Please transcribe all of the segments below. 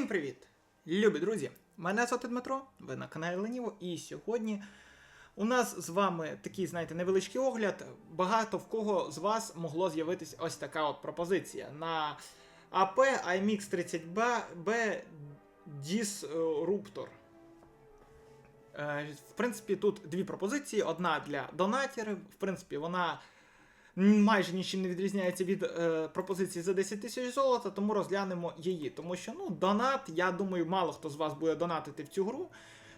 Всім привіт! Любі друзі! Мене звати Дмитро, ви на каналі Леніво, і сьогодні у нас з вами такий, знаєте, невеличкий огляд. Багато в кого з вас могло з'явитися ось така от пропозиція на AP IMX 30B Disruptor. В принципі, тут дві пропозиції: одна для донатерів, в принципі, вона майже нічим не відрізняється від е, пропозиції за 10 тисяч золота, тому розглянемо її. Тому що ну, донат, я думаю, мало хто з вас буде донатити в цю гру,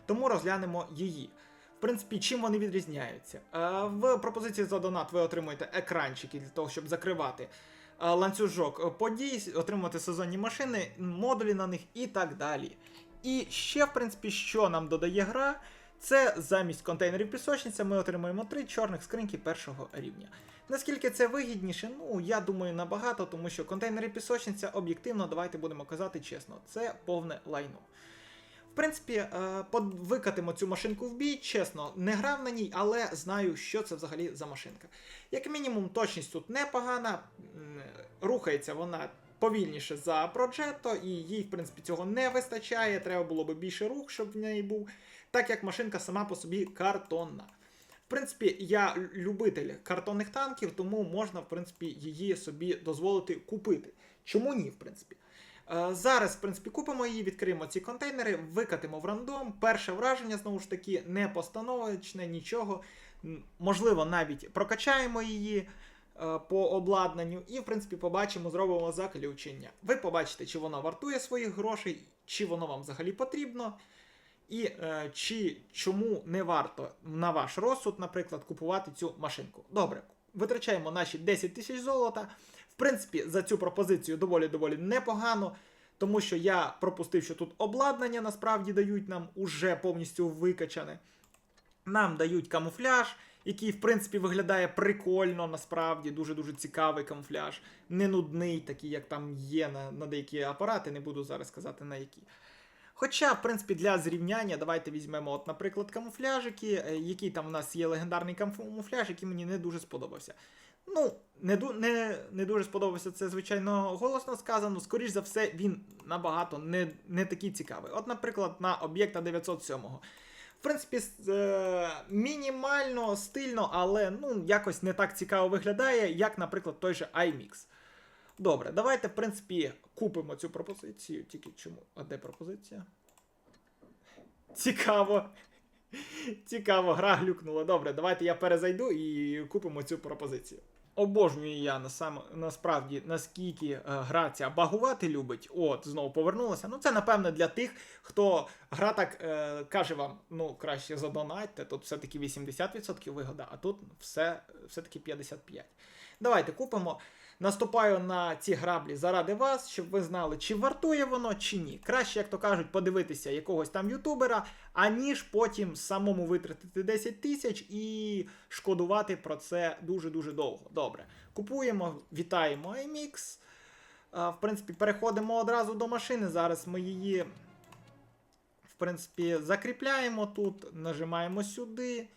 тому розглянемо її. В принципі, чим вони відрізняються? Е, в пропозиції за донат ви отримуєте екранчики для того, щоб закривати е, ланцюжок подій, отримувати сезонні машини, модулі на них і так далі. І ще, в принципі, що нам додає гра, це замість контейнерів пісочниця ми отримуємо три чорних скриньки першого рівня. Наскільки це вигідніше? Ну, я думаю, набагато, тому що контейнери пісочниця об'єктивно, давайте будемо казати чесно, це повне лайно. В принципі, е, викатимо цю машинку в бій, чесно, не грав на ній, але знаю, що це взагалі за машинка. Як мінімум, точність тут непогана, рухається вона повільніше за Progetto, і їй, в принципі, цього не вистачає. Треба було би більше рух, щоб в неї був, так як машинка сама по собі картонна. В принципі, я любитель картонних танків, тому можна, в принципі, її собі дозволити купити. Чому ні, в принципі? Е, Зараз, в принципі, купимо її, відкриємо ці контейнери, викатимо в рандом. Перше враження, знову ж таки, не постановочне, нічого. Можливо, навіть прокачаємо її е, по обладнанню, і, в принципі, побачимо, зробимо заключення. Ви побачите, чи воно вартує своїх грошей, чи воно вам взагалі потрібно. І е, чи чому не варто на ваш розсуд, наприклад, купувати цю машинку. Добре, витрачаємо наші 10 тисяч золота. В принципі, за цю пропозицію доволі-доволі непогано, тому що я пропустив, що тут обладнання насправді дають нам уже повністю викачане. Нам дають камуфляж, який, в принципі, виглядає прикольно, насправді, дуже-дуже цікавий камуфляж. Не нудний, такий, як там є на, на деякі апарати, не буду зараз казати на які. Хоча, в принципі, для зрівняння, давайте візьмемо, от, наприклад, камуфляжики, е, який там у нас є легендарний камуфляж, який мені не дуже сподобався. Ну, не, не, не дуже сподобався це, звичайно, голосно сказано. Скоріш за все, він набагато не, не такий цікавий. От, наприклад, на об'єкта 907. В принципі, е, мінімально стильно, але ну, якось не так цікаво виглядає, як, наприклад, той же iMix. Добре, давайте, в принципі, купимо цю пропозицію. Тільки чому? А де пропозиція? Цікаво. Цікаво, гра глюкнула. Добре, давайте я перезайду і купимо цю пропозицію. Обожнюю я на сам, насправді, наскільки е, гра ця багувати любить. От, знову повернулася. Ну, це, напевне, для тих, хто гра так е, каже вам, ну, краще задонатьте, тут все-таки 80% вигода, а тут все, все-таки 55%. Давайте купимо. Наступаю на ці граблі заради вас, щоб ви знали, чи вартує воно, чи ні. Краще, як то кажуть, подивитися якогось там ютубера, аніж потім самому витратити 10 тисяч і шкодувати про це дуже-дуже довго. Добре. Купуємо, вітаємо IMX. В принципі, переходимо одразу до машини. Зараз ми її, в принципі, закріпляємо тут, нажимаємо сюди.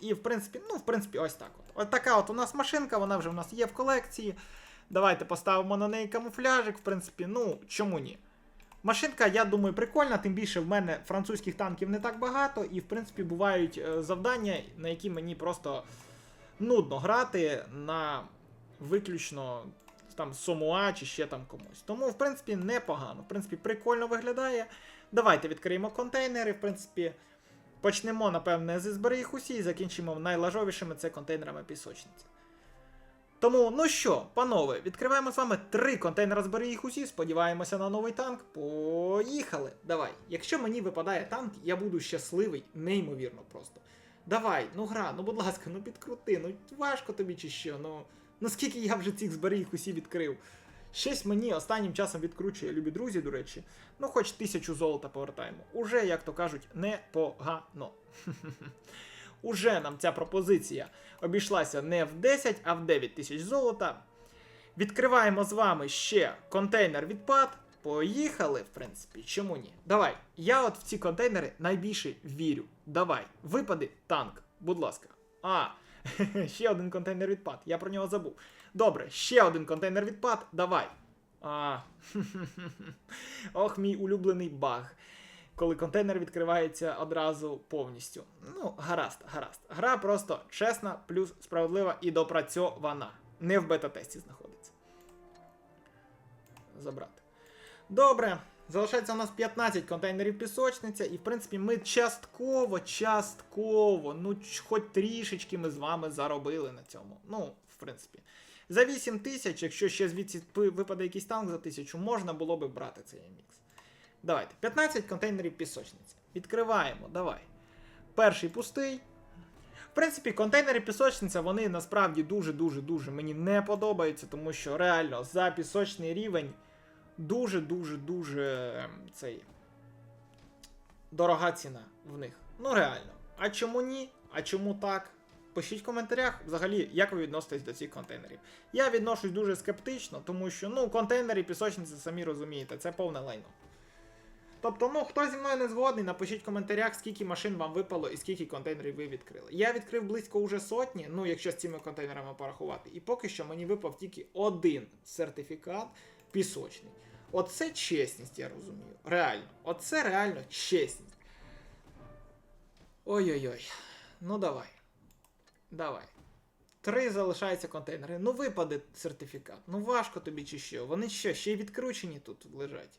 І, в принципі, ну, в принципі, ось так. От. От така от у нас машинка, вона вже в нас є в колекції. Давайте поставимо на неї камуфляжик, в принципі, ну, чому ні? Машинка, я думаю, прикольна, тим більше в мене французьких танків не так багато, і, в принципі, бувають е, завдання, на які мені просто нудно грати на виключно там Сомуа чи ще там комусь. Тому, в принципі, непогано. В принципі, прикольно виглядає. Давайте відкриємо контейнери, в принципі. Почнемо, напевне, з збери їх усі і закінчимо найлажовішими це контейнерами пісочниці. Тому, ну що, панове, відкриваємо з вами три контейнери збери їх усі. Сподіваємося на новий танк. Поїхали! Давай. Якщо мені випадає танк, я буду щасливий, неймовірно просто. Давай, ну гра, ну будь ласка, ну підкрути, ну важко тобі чи що. Ну, ну скільки я вже цих збери їх усі відкрив. Щось мені останнім часом відкручує, любі друзі, до речі. Ну, хоч тисячу золота повертаємо. Уже, як то кажуть, непогано. Уже нам ця пропозиція обійшлася не в 10, а в 9 тисяч золота. Відкриваємо з вами ще контейнер відпад. Поїхали, в принципі, чому ні? Давай. Я от в ці контейнери найбільше вірю. Давай, випади танк, будь ласка. А, ще один контейнер відпад. Я про нього забув. Добре, ще один контейнер відпад. Давай. А. Ох, мій улюблений баг. Коли контейнер відкривається одразу повністю. Ну, гаразд, гаразд. Гра просто чесна, плюс справедлива і допрацьована. Не в бета-тесті знаходиться. Забрати. Добре. Залишається у нас 15 контейнерів пісочниця, і в принципі ми частково, частково, ну хоч трішечки ми з вами заробили на цьому. Ну, в принципі. За 8 тисяч, якщо ще звідси випаде якийсь танк за тисячу, можна було би брати цей мікс. Давайте. 15 контейнерів пісочниці. Відкриваємо, давай. Перший пустий. В принципі, контейнери пісочниця, вони насправді дуже-дуже-дуже мені не подобаються, тому що реально за пісочний рівень дуже-дуже-дуже ем, цей. Дорога ціна в них. Ну реально. А чому ні? А чому так? Пишіть в коментарях, взагалі, як ви відноситесь до цих контейнерів. Я відношусь дуже скептично, тому що ну, контейнери пісочниці, самі розумієте, це повне лайно. Тобто, ну, хто зі мною не згодний, напишіть в коментарях, скільки машин вам випало і скільки контейнерів ви відкрили. Я відкрив близько уже сотні, ну, якщо з цими контейнерами порахувати. І поки що мені випав тільки один сертифікат пісочний. Оце чесність, я розумію. Реально. Оце реально чесність. Ой-ой-ой. Ну давай. Давай. Три залишаються контейнери. Ну випаде сертифікат. Ну важко тобі чи що. Вони що, ще й відкручені тут лежать.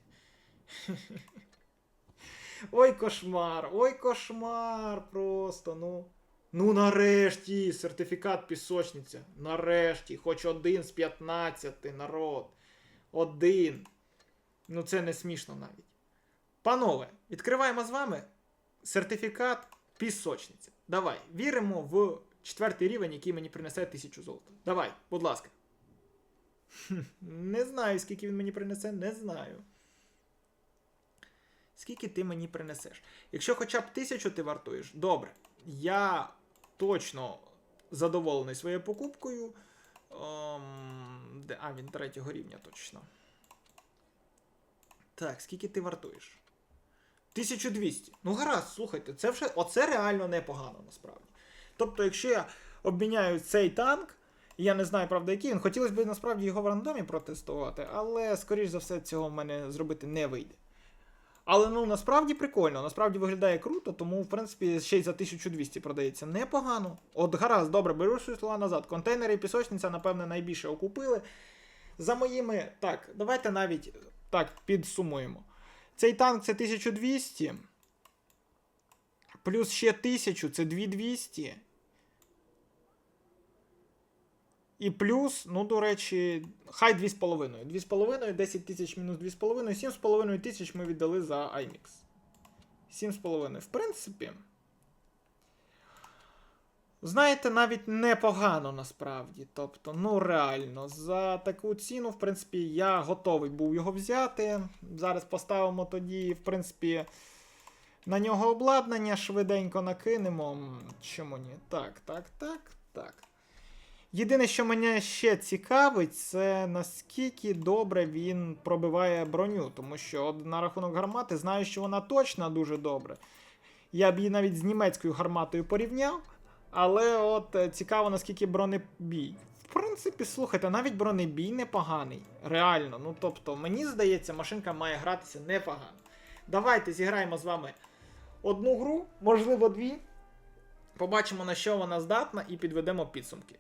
Ой, кошмар, ой, кошмар просто, ну. Ну, нарешті, сертифікат пісочниця. Нарешті, хоч один з 15 народ. Один. Ну, це не смішно навіть. Панове, відкриваємо з вами сертифікат пісочниця. Давай, віримо в четвертий рівень, який мені принесе тисячу золота. Давай, будь ласка. Не знаю, скільки він мені принесе, не знаю. Скільки ти мені принесеш? Якщо хоча б тисячу ти вартуєш, добре. Я точно задоволений своєю покупкою. Ем, де, а, він третього рівня точно. Так, скільки ти вартуєш? 1200. Ну гаразд, слухайте, це вже оце реально непогано насправді. Тобто, якщо я обміняю цей танк, я не знаю, правда, який він, хотілося б насправді його в рандомі протестувати, але, скоріш за все, цього в мене зробити не вийде. Але ну насправді прикольно, насправді виглядає круто, тому в принципі ще й за 1200 продається непогано. От гаразд, добре, беру свої слова назад. Контейнери і пісочниця, напевне, найбільше окупили. За моїми. Так, давайте навіть так підсумуємо. Цей танк це 1200. Плюс ще 1000 це 2200. І плюс, ну, до речі, хай 2,5. 2,5, 10 тисяч мінус 2,5, 7,5 тисяч ми віддали за iMix. 7,5. В принципі. Знаєте, навіть непогано насправді. Тобто, ну реально, за таку ціну, в принципі, я готовий був його взяти. Зараз поставимо тоді, в принципі, на нього обладнання, швиденько накинемо. Чому ні? Так, так, так, так. Єдине, що мене ще цікавить, це наскільки добре він пробиває броню. Тому що от на рахунок гармати знаю, що вона точно дуже добре. Я б її навіть з німецькою гарматою порівняв. Але от е, цікаво, наскільки бронебій. В принципі, слухайте, навіть бронебій непоганий. Реально. Ну тобто, мені здається, машинка має гратися непогано. Давайте зіграємо з вами одну гру, можливо, дві. Побачимо, на що вона здатна, і підведемо підсумки.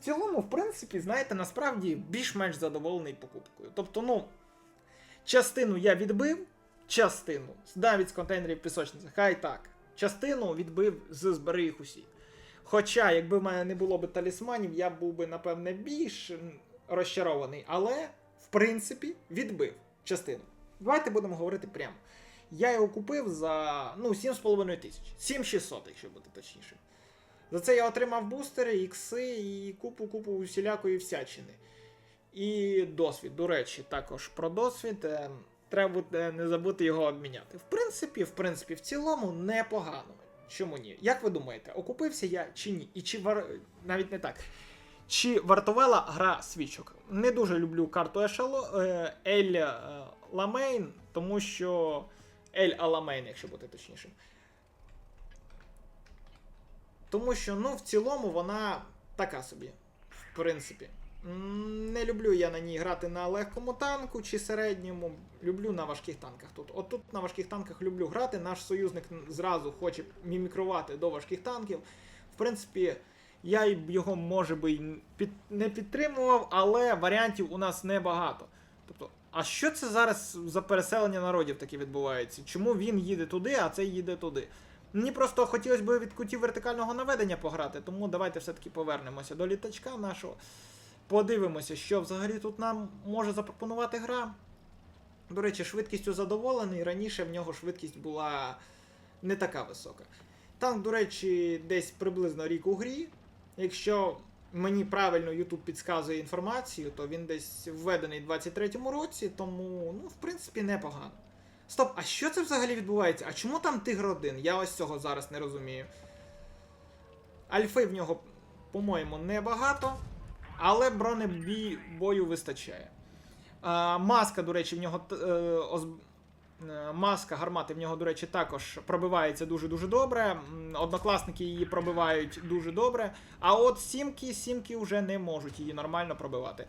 Цілому, в принципі, знаєте, насправді більш-менш задоволений покупкою. Тобто, ну, частину я відбив, частину, навіть з контейнерів пісочниці, хай так. Частину відбив з збери їх усі. Хоча, якби в мене не було б талісманів, я був би, напевне, більш розчарований, але, в принципі, відбив частину. Давайте будемо говорити прямо. Я його купив за ну, 7,5 тисяч. 7600, якщо бути точніше. За це я отримав бустери, ікси і купу-купу усілякої всячини. І досвід, до речі, також про досвід. е, Треба буде не забути його обміняти. В принципі, в принципі, в цілому непогано. Чому ні? Як ви думаєте, окупився я чи ні? І чи вар... навіть не так. Чи вартувала гра свічок? Не дуже люблю карту Ешело е, Ель е, Ламейн, тому що. Ель Аламейн, якщо бути точнішим. Тому що, ну, в цілому вона така собі. В принципі. Не люблю я на ній грати на легкому танку чи середньому. Люблю на важких танках тут. От тут на важких танках люблю грати. Наш союзник зразу хоче мімікрувати до важких танків. В принципі, я його, може би, під... не підтримував, але варіантів у нас небагато. Тобто, а що це зараз за переселення народів таке відбувається? Чому він їде туди, а цей їде туди? Мені просто хотілося б від кутів вертикального наведення пограти, тому давайте все-таки повернемося до літачка нашого. Подивимося, що взагалі тут нам може запропонувати гра. До речі, швидкістю задоволений. Раніше в нього швидкість була не така висока. Танк, до речі, десь приблизно рік у грі. Якщо мені правильно YouTube підказує інформацію, то він десь введений в 23-му році, тому, ну, в принципі, непогано. Стоп, а що це взагалі відбувається? А чому там Тигр 1? Я ось цього зараз не розумію. Альфи в нього, по-моєму, небагато, але бронебій бою вистачає. А, маска, до речі, в нього. Е, оз... е, Маска гармати в нього, до речі, також пробивається дуже-дуже добре. Однокласники її пробивають дуже добре. А от сімки, сімки вже не можуть її нормально пробивати.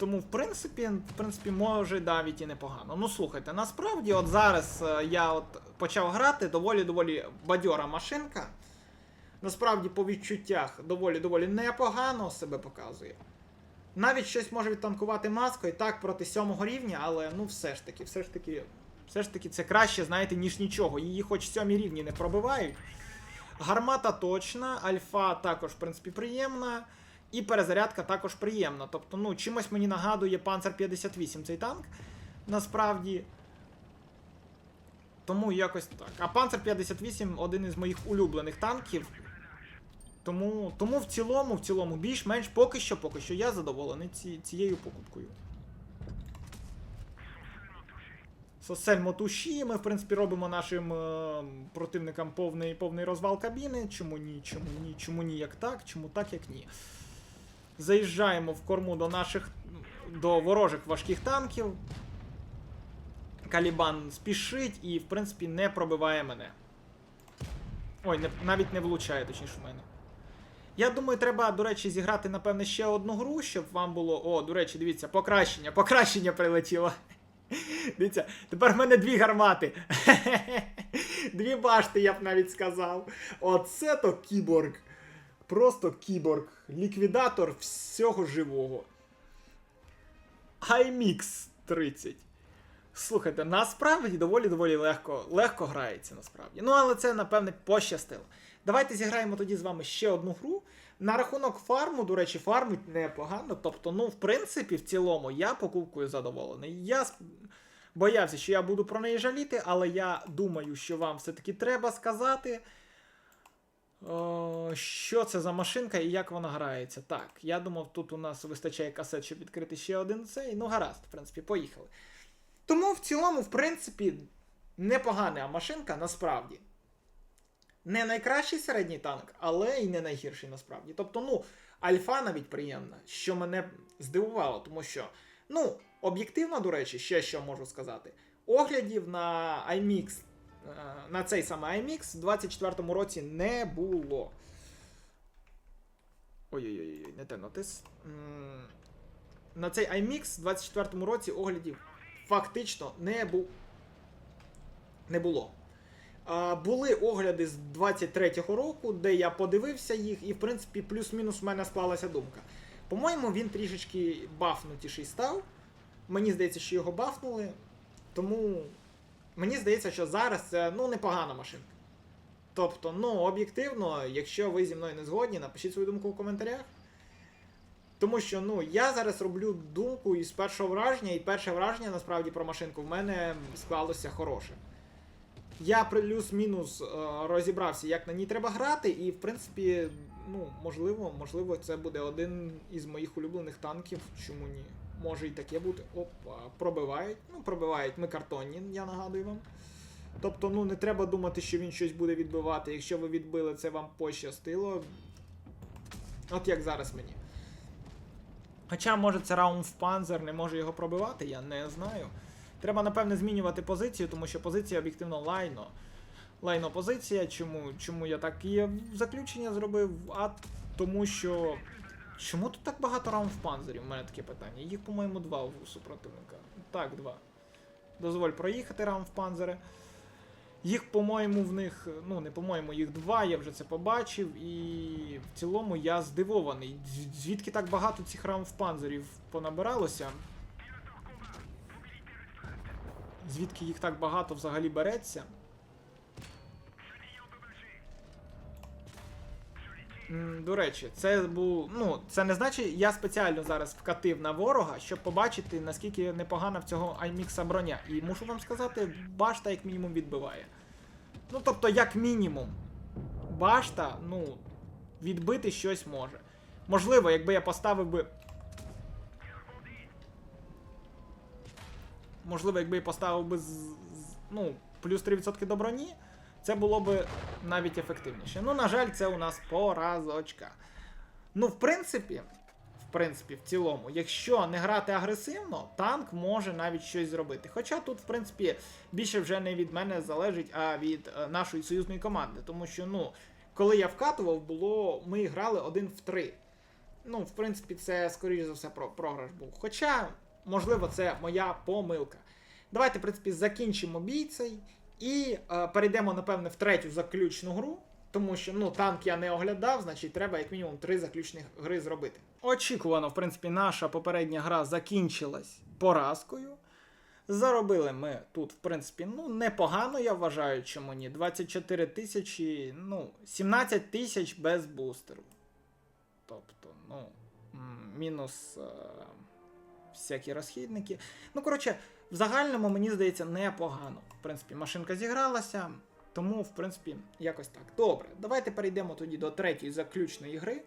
Тому, в принципі, в принципі, може навіть і непогано. Ну слухайте, насправді, от зараз е, я от почав грати доволі-доволі бадьора машинка. Насправді, по відчуттях доволі-доволі непогано себе показує. Навіть щось може відтанкувати маскою, так, проти сьомого рівня, але ну все ж таки, все ж таки, все ж таки це краще, знаєте, ніж нічого. Її хоч сьомі рівні не пробивають. Гармата точна, альфа також, в принципі, приємна. І перезарядка також приємна. Тобто, ну, чимось мені нагадує Panzer 58 цей танк. Насправді. Тому якось так. А Panzer 58 один із моїх улюблених танків. Тому, тому в цілому, в цілому, більш-менш поки що, поки що я задоволений ці, цією покупкою. Сосель мотуші. Ми, в принципі, робимо нашим е, противникам повний, повний розвал кабіни. Чому ні, чому ні, чому ні, як так, чому так, як ні. Заїжджаємо в корму до наших до ворожих важких танків. Калібан спішить і, в принципі, не пробиває мене. Ой, не, навіть не влучає, точніше в мене. Я думаю, треба, до речі, зіграти, напевне, ще одну гру, щоб вам було. О, до речі, дивіться, покращення, покращення прилетіло. Дивіться, тепер в мене дві гармати. Дві башти, я б навіть сказав. Оце то кіборг. Просто кіборг. Ліквідатор всього живого. IMX 30. Слухайте, насправді доволі-доволі легко, легко грається насправді. Ну, але це, напевне, пощастило. Давайте зіграємо тоді з вами ще одну гру. На рахунок фарму, до речі, фармить непогано. Тобто, ну, в принципі, в цілому, я покупкою задоволений. Я боявся, що я буду про неї жаліти, але я думаю, що вам все-таки треба сказати. Що це за машинка і як вона грається? Так, я думав, тут у нас вистачає касет, щоб відкрити ще один цей. Ну, гаразд, в принципі, поїхали. Тому в цілому, в принципі, непогана машинка насправді. Не найкращий середній танк, але і не найгірший насправді. Тобто, ну, альфа навіть приємна, що мене здивувало, тому що, ну, об'єктивно, до речі, ще що можу сказати. Оглядів на IMX, на цей саме IMX в 24-му році не було. Ой-ой-ой, не те натис. На цей IMX в 24-му році оглядів фактично не, бу... не було. А, були огляди з 23-го року, де я подивився їх, і в принципі плюс-мінус в мене склалася думка. По-моєму, він трішечки бафнутіший став. Мені здається, що його бафнули. Тому мені здається, що зараз це ну, непогана машинка. Тобто, ну, об'єктивно, якщо ви зі мною не згодні, напишіть свою думку в коментарях. Тому що ну, я зараз роблю думку із першого враження, і перше враження насправді про машинку в мене склалося хороше. Я плюс-мінус е, розібрався, як на ній треба грати, і в принципі, ну, можливо, можливо, це буде один із моїх улюблених танків. Чому ні? Може і таке бути. Опа, пробивають. Ну, пробивають. Ми картонні, я нагадую вам. Тобто, ну не треба думати, що він щось буде відбивати. Якщо ви відбили, це вам пощастило. От як зараз мені. Хоча, може, це раунд в панзер не може його пробивати, я не знаю. Треба, напевне, змінювати позицію, тому що позиція об'єктивно лайно. лайно позиція. Чому, чому я так і заключення зробив? А тому що. Чому тут так багато раунфпанзерів? У мене таке питання. Їх, по-моєму, два у супротивника. Так, два. Дозволь проїхати раунфпанзери. Їх, по-моєму, в них, ну не по-моєму, їх два, я вже це побачив, і в цілому я здивований. Звідки так багато цих раунфпанзерів понабиралося? Звідки їх так багато взагалі береться? До речі, це був. Ну, це не значить, я спеціально зараз вкатив на ворога, щоб побачити, наскільки непогана в цього аймікса броня. І мушу вам сказати, башта як мінімум відбиває. Ну, тобто, як мінімум, башта, ну, відбити щось може. Можливо, якби я поставив би. Можливо, якби я поставив би з, з- ну, плюс 3% до броні, це було б навіть ефективніше. Ну, на жаль, це у нас поразочка. Ну, в принципі, в принципі, в цілому, якщо не грати агресивно, танк може навіть щось зробити. Хоча тут, в принципі, більше вже не від мене залежить, а від е, нашої союзної команди. Тому що, ну, коли я вкатував, було. Ми грали один в три. Ну, в принципі, це, скоріш за все, про програш був. Хоча, можливо, це моя помилка. Давайте, в принципі, закінчимо бій цей і е, перейдемо, напевне, в третю заключну гру. Тому що ну, танк я не оглядав, значить треба як мінімум три заключних гри зробити. Очікувано, в принципі, наша попередня гра закінчилась поразкою. Заробили ми тут, в принципі, ну, непогано, я вважаю, чому ні. 24 тисячі, ну, 17 тисяч без бустеру. Тобто, ну, мінус е, всякі розхідники. Ну, коротше, в загальному, мені здається, непогано. В принципі, машинка зігралася, тому, в принципі, якось так. Добре, давайте перейдемо тоді до третьої заключної гри.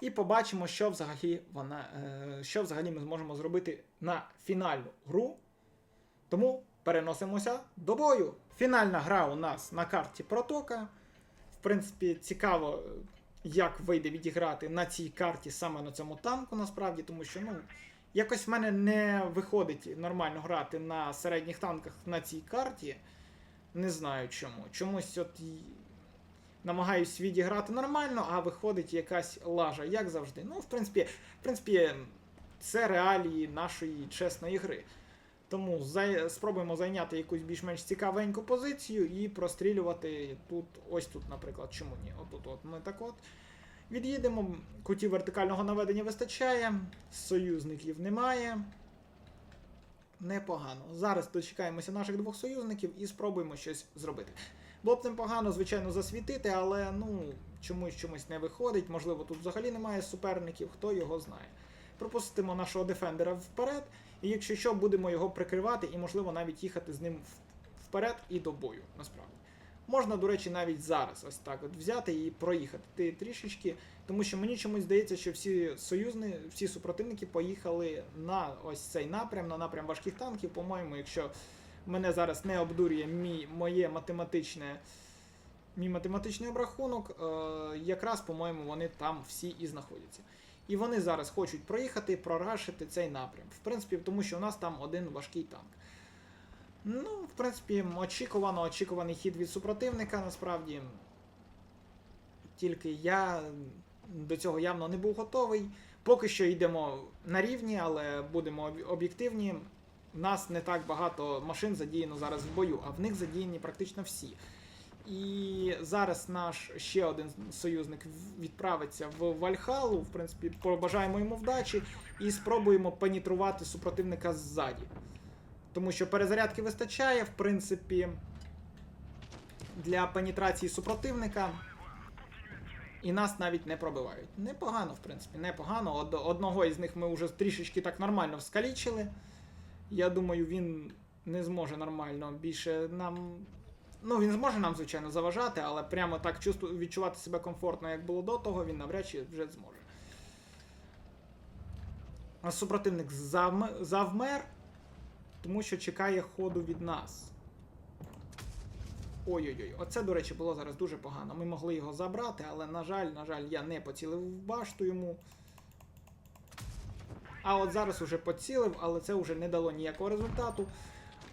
І побачимо, що взагалі вона, е, що взагалі ми зможемо зробити на фінальну гру. Тому переносимося до бою. Фінальна гра у нас на карті Протока. В принципі, цікаво, е, як вийде відіграти на цій карті саме на цьому танку, насправді, тому що, ну, якось в мене не виходить нормально грати на середніх танках на цій карті. Не знаю чому. Чомусь от намагаюсь відіграти нормально, а виходить якась лажа, як завжди. Ну, в принципі, в принципі, це реалії нашої чесної гри. Тому зай... спробуємо зайняти якусь більш-менш цікавеньку позицію і прострілювати тут, ось тут, наприклад, чому ні? Отут от ми так от. Від'їдемо, кутів вертикального наведення вистачає, союзників немає. Непогано. Зараз дочекаємося наших двох союзників і спробуємо щось зробити. Було б непогано, звичайно, засвітити, але ну, чомусь чомусь не виходить. Можливо, тут взагалі немає суперників, хто його знає. Пропустимо нашого дефендера вперед, і якщо що, будемо його прикривати і, можливо, навіть їхати з ним вперед і до бою, насправді. Можна, до речі, навіть зараз ось так от взяти і проїхати ти трішечки, тому що мені чомусь здається, що всі союзні, всі супротивники поїхали на ось цей напрям, на напрям важких танків. По-моєму, якщо мене зараз не обдурює мій, моє математичне, мій математичний обрахунок, е, якраз, по-моєму, вони там всі і знаходяться. І вони зараз хочуть проїхати, прорашити цей напрям. В принципі, тому що у нас там один важкий танк. Ну, в принципі, очікувано, очікуваний хід від супротивника, насправді. Тільки я до цього явно не був готовий. Поки що йдемо на рівні, але будемо об'єктивні. У нас не так багато машин задіяно зараз в бою, а в них задіяні практично всі. І зараз наш ще один союзник відправиться в Вальхалу. В принципі, побажаємо йому вдачі і спробуємо пенітрувати супротивника ззаді. Тому що перезарядки вистачає, в принципі, для пенітрації супротивника. І нас навіть не пробивають. Непогано, в принципі, непогано. Од- одного із них ми вже трішечки так нормально вскалічили. Я думаю, він не зможе нормально більше нам. Ну, він зможе нам, звичайно, заважати, але прямо так відчувати себе комфортно, як було до того, він навряд чи вже зможе. А супротивник завм... завмер, тому що чекає ходу від нас. Ой-ой-ой, оце, до речі, було зараз дуже погано. Ми могли його забрати, але, на жаль, на жаль, я не поцілив в башту йому. А от зараз уже поцілив, але це вже не дало ніякого результату.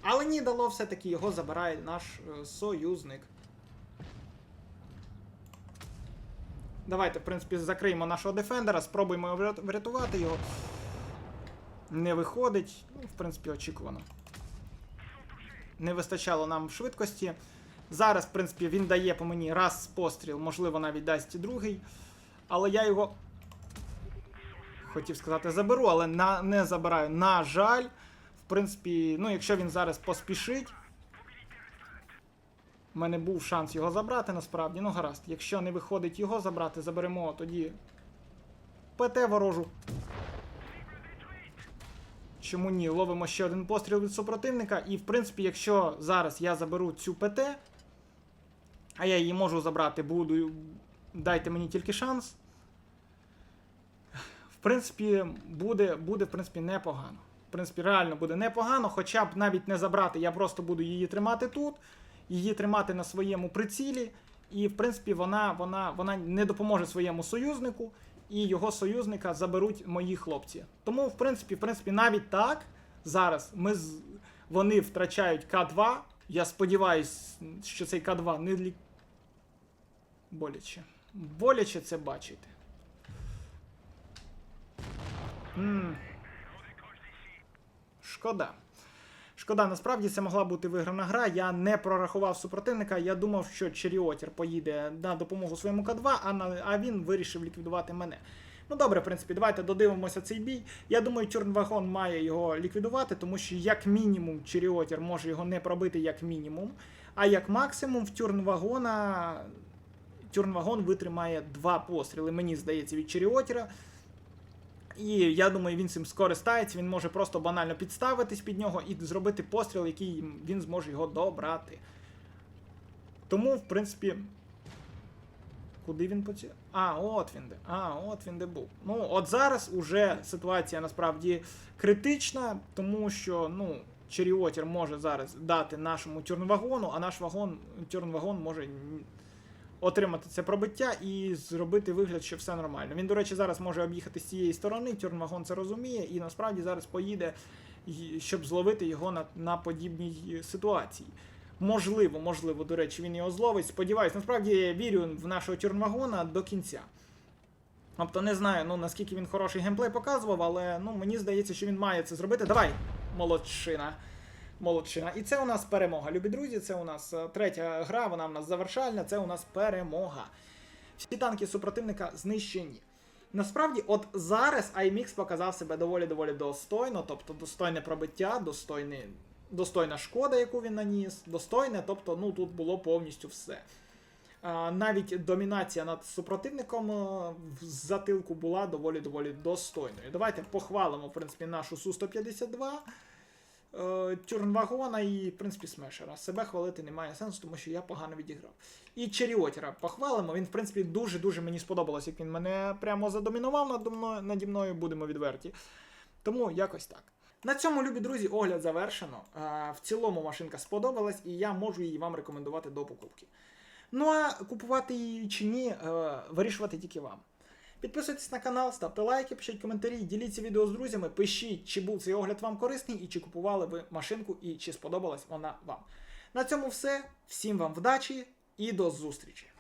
Але ні дало все-таки його забирає наш е, союзник. Давайте, в принципі, закриємо нашого дефендера, спробуємо врятувати його. Не виходить. Ну, в принципі, очікувано. Не вистачало нам швидкості. Зараз, в принципі, він дає по мені раз постріл, можливо, навіть дасть і другий. Але я його. Хотів сказати, заберу, але на, не забираю. На жаль, в принципі, ну, якщо він зараз поспішить. У мене був шанс його забрати насправді. Ну, гаразд. Якщо не виходить його забрати, заберемо тоді ПТ ворожу. Чому ні? Ловимо ще один постріл від супротивника. І, в принципі, якщо зараз я заберу цю ПТ, а я її можу забрати, буду. Дайте мені тільки шанс. В принципі, буде, буде в принципі, непогано. В принципі, реально буде непогано, хоча б навіть не забрати, я просто буду її тримати тут, її тримати на своєму прицілі. І, в принципі, вона, вона, вона не допоможе своєму союзнику, і його союзника заберуть мої хлопці. Тому, в принципі, в принципі, навіть так зараз ми з... вони втрачають К2. Я сподіваюся, що цей К2 не лі... боляче. Боляче це бачити. М. Шкода. Шкода, насправді це могла бути виграна гра. Я не прорахував супротивника. Я думав, що Черіотір поїде на допомогу своєму К2, а, на, а він вирішив ліквідувати мене. Ну добре, в принципі, давайте додивимося цей бій. Я думаю, Тюрнвагон має його ліквідувати, тому що як мінімум Черіотір може його не пробити як мінімум. А як максимум в Тюрнвагона Тюрнвагон витримає два постріли, мені здається, від Черіотіра. І я думаю, він цим скористається, він може просто банально підставитись під нього і зробити постріл, який він зможе його добрати. Тому, в принципі. Куди він поці... А, от він де. А, от він де був. Ну, от зараз уже ситуація насправді критична, тому що, ну, Черіотір може зараз дати нашому тюрнвагону, а наш вагон, тюрнвагон може отримати це пробиття і зробити вигляд, що все нормально. Він, до речі, зараз може об'їхати з цієї сторони, тюрнвагон це розуміє, і насправді зараз поїде, щоб зловити його на, на подібній ситуації. Можливо, можливо, до речі, він його зловить. Сподіваюсь, насправді я вірю в нашого тюрнвагона до кінця. Тобто не знаю, ну наскільки він хороший геймплей показував, але ну мені здається, що він має це зробити. Давай, молодчина. Молодчина. І це у нас перемога. Любі друзі, це у нас е, третя гра, вона в нас завершальна, це у нас перемога. Всі танки супротивника знищені. Насправді, от зараз IMX показав себе доволі-доволі достойно, тобто достойне пробиття, достойне, достойна шкода, яку він наніс, достойне, тобто, ну тут було повністю все. А, навіть домінація над супротивником е, в затилку була доволі-доволі достойною. Давайте похвалимо, в принципі, нашу Су-152. Е, Тюрнвагона і, в принципі, Смешера. Себе хвалити немає сенсу, тому що я погано відіграв. І Черіотіра похвалимо. Він, в принципі, дуже-дуже мені сподобалось, як він мене прямо задомінував надо мною, наді мною, будемо відверті. Тому якось так. На цьому, любі друзі, огляд завершено. Е, В цілому машинка сподобалась, і я можу її вам рекомендувати до покупки. Ну а купувати її чи ні, е, вирішувати тільки вам. Підписуйтесь на канал, ставте лайки, пишіть коментарі, діліться відео з друзями, пишіть, чи був цей огляд вам корисний, і чи купували ви машинку, і чи сподобалась вона вам. На цьому все. Всім вам вдачі і до зустрічі!